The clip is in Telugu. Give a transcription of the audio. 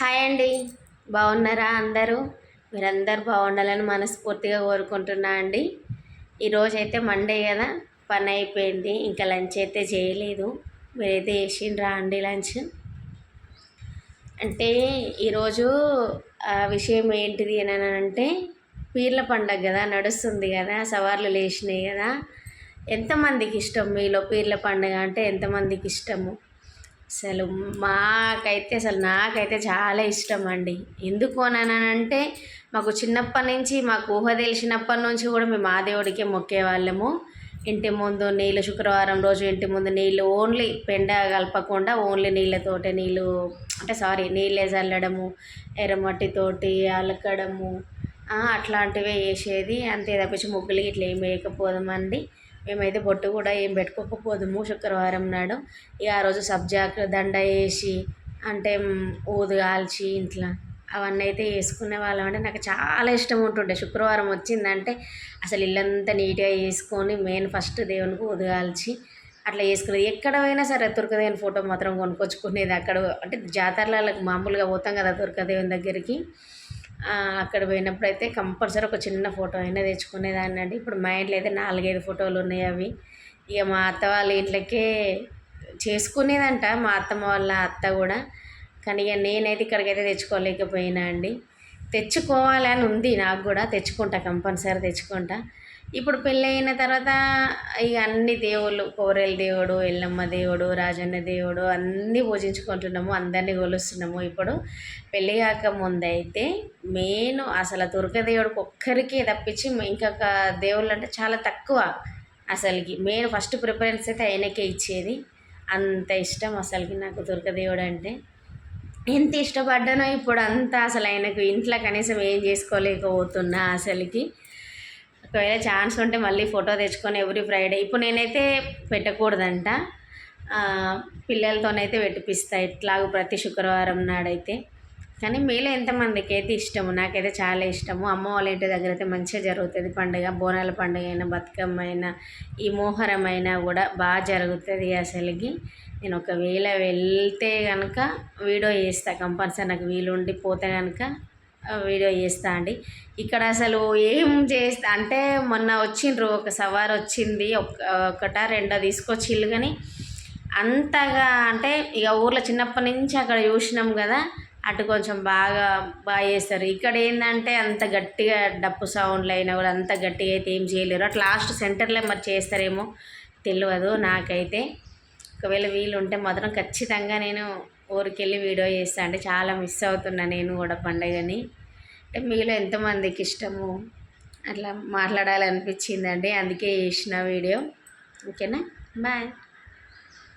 హాయ్ అండి. బాగున్నారా అందరూ? మీరందరూ బాగుండాలని మనస్ఫూర్తిగా కోరుకుంటున్నా అండి. ఈరోజు అయితే మండే కదా పని అయిపోయింది. ఇంకా లంచ్ అయితే చేయలేదు. మీరైతే చేసిండ్రా అండి లంచ్? అంటే ఈరోజు ఆ విషయం ఏంటిది అని అంటే పీర్ల పండగ కదా నడుస్తుంది కదా సవార్లు లేచినాయి కదా. ఎంతమందికి ఇష్టం మీలో పీర్ల పండుగ అంటే ఎంతమందికి ఇష్టము? అసలు మాకైతే అసలు నాకైతే చాలా ఇష్టం అండి ఎందుకు అంటే మాకు చిన్నప్పటి నుంచి మాకు ఊహ తెలిసినప్పటి నుంచి కూడా మేము ఆ దేవుడికే మొక్కేవాళ్ళము. ఇంటి ముందు నీళ్ళు శుక్రవారం రోజు ఇంటి ముందు నీళ్ళు ఓన్లీ పెండ కలపకుండా ఓన్లీ నీళ్ళతోటే నీళ్ళు అంటే సారీ నీళ్ళే చల్లడము ఎర్రమట్టితోటి అలకడము అట్లాంటివే వేసేది అంతే తప్పించి ముగ్గులు ఇట్లా ఏం వేయకపోదామండి. మేమైతే బొట్టు కూడా ఏం పెట్టుకోకపోదుము శుక్రవారం నాడు ఇక ఆ రోజు సబ్జాకు దండ వేసి అంటే ఊదు కాల్చి ఇంట్లో అవన్నీ అయితే వేసుకునే వాళ్ళం అంటే నాకు చాలా ఇష్టం ఉంటుండే. శుక్రవారం వచ్చిందంటే అసలు ఇల్లంతా నీట్గా వేసుకొని మెయిన్ ఫస్ట్ దేవునికి ఉదగాల్చి అట్లా వేసుకునేది. ఎక్కడ పోయినా సరే దుర్గదేవుని ఫోటో మాత్రం కొనుక్కొచ్చుకునేది అక్కడ. అంటే జాతరలకు మామూలుగా పోతాం కదా దుర్గదేవుని దగ్గరికి. అక్కడ పోయినప్పుడు అయితే కంపల్సరీ ఒక చిన్న ఫోటో అయినా తెచ్చుకునేదాన్ని అండి. ఇప్పుడు మా ఇంట్లో అయితే నాలుగైదు ఫోటోలు ఉన్నాయి అవి. ఇక మా అత్త వాళ్ళ ఇంట్లోకే చేసుకునేదంట మా అత్తమ్మ వాళ్ళ అత్త కూడా. కానీ ఇక నేనైతే ఇక్కడికైతే తెచ్చుకోలేకపోయినా అండి. తెచ్చుకోవాలని ఉంది నాకు కూడా తెచ్చుకుంటా కంపల్సరీ తెచ్చుకుంటా. ఇప్పుడు పెళ్ళయిన తర్వాత ఇక అన్ని దేవుళ్ళు కోరెల దేవుడు ఎల్లమ్మ దేవుడు రాజన్న దేవుడు అన్నీ పూజించుకుంటున్నాము అందరినీ కొలుస్తున్నాము. ఇప్పుడు పెళ్ళి కాక ముందైతే మెయిన్ అసలు దుర్గదేవుడికి ఒక్కరికే తప్పించి ఇంకొక దేవుళ్ళు అంటే చాలా తక్కువ అసలుకి. మెయిన్ ఫస్ట్ ప్రిఫరెన్స్ అయితే ఆయనకే ఇచ్చేది. అంత ఇష్టం అసలుకి నాకు దుర్గదేవుడు అంటే. ఎంత ఇష్టపడ్డానో ఇప్పుడు అంతా అసలు ఆయనకు ఇంట్లో కనీసం ఏం చేసుకోలేకపోతున్నా అసలుకి. ఒకవేళ ఛాన్స్ ఉంటే మళ్ళీ ఫోటో తెచ్చుకొని ఎవ్రీ ఫ్రైడే. ఇప్పుడు నేనైతే పెట్టకూడదంట. పిల్లలతోనైతే పెట్టిపిస్తా. ఇట్లాగ ప్రతి శుక్రవారం నాడైతే. కానీ మీలో ఎంతమందికి అయితే ఇష్టము? నాకైతే చాలా ఇష్టము. అమ్మ వాళ్ళ ఇంటి దగ్గర అయితే మంచిగా జరుగుతుంది. పండుగ బోనాల పండుగ అయినా బతుకమ్మ అయినా ఈ మోహరం అయినా కూడా బాగా జరుగుతుంది అసలుకి. నేను ఒకవేళ వెళ్తే కనుక వీడియో చేస్తా. కంపల్సరీ నాకు వీలుండి పోతే కనుక వీడియో చేస్తా అండి. ఇక్కడ అసలు ఏం చేస్తా అంటే మొన్న వచ్చిండ్రు ఒక సవారు వచ్చింది. ఒకట రెండో తీసుకొచ్చిళ్ళు కానీ అంతగా అంటే ఇక ఊర్లో చిన్నప్పటి నుంచి అక్కడ చూసినాం కదా అటు కొంచెం బాగా బాగా చేస్తారు. ఇక్కడ ఏంటంటే అంత గట్టిగా డప్పు సౌండ్లు అయినా కూడా అంత గట్టిగా అయితే ఏం చేయలేరు. అట్లా లాస్ట్ సెంటర్లో మరి చేస్తారేమో తెలియదు నాకైతే. ఒకవేళ వీలు ఉంటే మాత్రం ఖచ్చితంగా నేను ఊరికెళ్ళి వీడియో చేస్తా అంటే చాలా మిస్ అవుతున్నా నేను కూడా పండగని. అంటే మీలో ఎంతమందికి ఇష్టము? అట్లా మాట్లాడాలనిపించిందండి. అందుకే చేసిన వీడియో. ఓకేనా? బాయ్.